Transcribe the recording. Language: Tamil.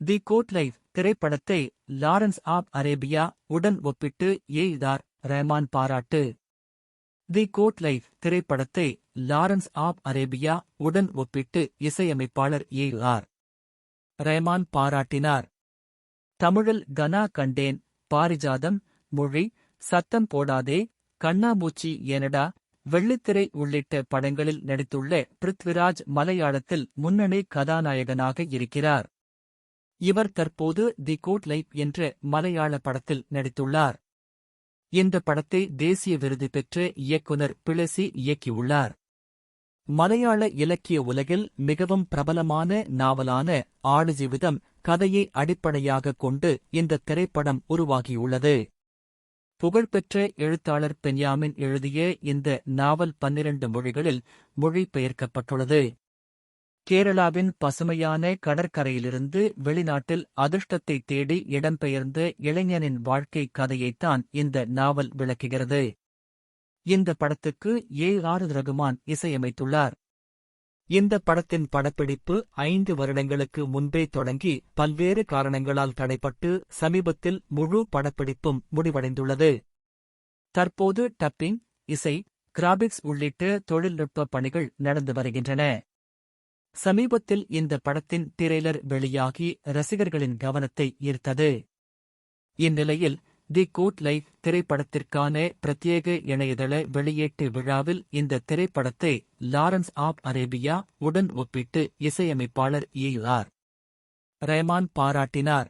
தி கோட் லைஃப் திரைப்படத்தை லாரன்ஸ் ஆப் அரேபியா உடன் ஒப்பிட்டு எய்தார் ரஹ்மான் பாராட்டு. தி கோட் லைஃப் திரைப்படத்தை லாரன்ஸ் ஆப் அரேபியா உடன் ஒப்பிட்டு இசையமைப்பாளர் ஏ ஆர் ரஹ்மான் பாராட்டினார். தமிழில் கனா கண்டேன் பாரிஜாதம் மொழி சத்தம் போடாதே கண்ணாமூச்சி ஏனடா வெள்ளித்திரை உள்ளிட்ட படங்களில் நடித்துள்ள பிருத்விராஜ் மலையாளத்தில் முன்னணி கதாநாயகனாக இருக்கிறார். இவர் தற்போது தி கோட் லைஃப் என்ற மலையாள படத்தில் நடித்துள்ளார். இந்த படத்தை தேசிய விருது பெற்ற இயக்குனர் பிளசி இயக்கியுள்ளார். மலையாள இலக்கிய உலகில் மிகவும் பிரபலமான நாவலான ஆடுஜீவிதம் கதையை அடிப்படையாகக் கொண்டு இந்த திரைப்படம் உருவாகியுள்ளது. புகழ்பெற்ற எழுத்தாளர் பென்யாமின் எழுதிய இந்த நாவல் பன்னிரண்டு மொழிகளில் மொழிபெயர்க்கப்பட்டுள்ளது. கேரளாவின் பசுமையான கடற்கரையிலிருந்து வெளிநாட்டில் அதிர்ஷ்டத்தை தேடி இடம்பெயர்ந்த இளைஞனின் வாழ்க்கை கதையைத்தான் இந்த நாவல் விளக்குகிறது. இந்த படத்துக்கு ஏ ஆர் ரகுமான் இசையமைத்துள்ளார். இந்த படத்தின் படப்பிடிப்பு ஐந்து வருடங்களுக்கு முன்பே தொடங்கி பல்வேறு காரணங்களால் தடைப்பட்டு சமீபத்தில் முழு படப்பிடிப்பும் முடிவடைந்துள்ளது. தற்போது டப்பிங் இசை கிராபிக்ஸ் உள்ளிட்ட தொழில்நுட்ப பணிகள் நடந்து வருகின்றன. சமீபத்தில் இந்த படத்தின் திரைலர் வெளியாகி ரசிகர்களின் கவனத்தை ஈர்த்தது. இந்நிலையில் தி கோட் லைஃப் திரைப்படத்திற்கான பிரத்யேக இணையதள வெளியீட்டு விழாவில் இந்த திரைப்படத்தை லாரன்ஸ் ஆப் அரேபியா உடன் ஒப்பிட்டு இசையமைப்பாளர் ஏ ரஹ்மான் பாராட்டினார்.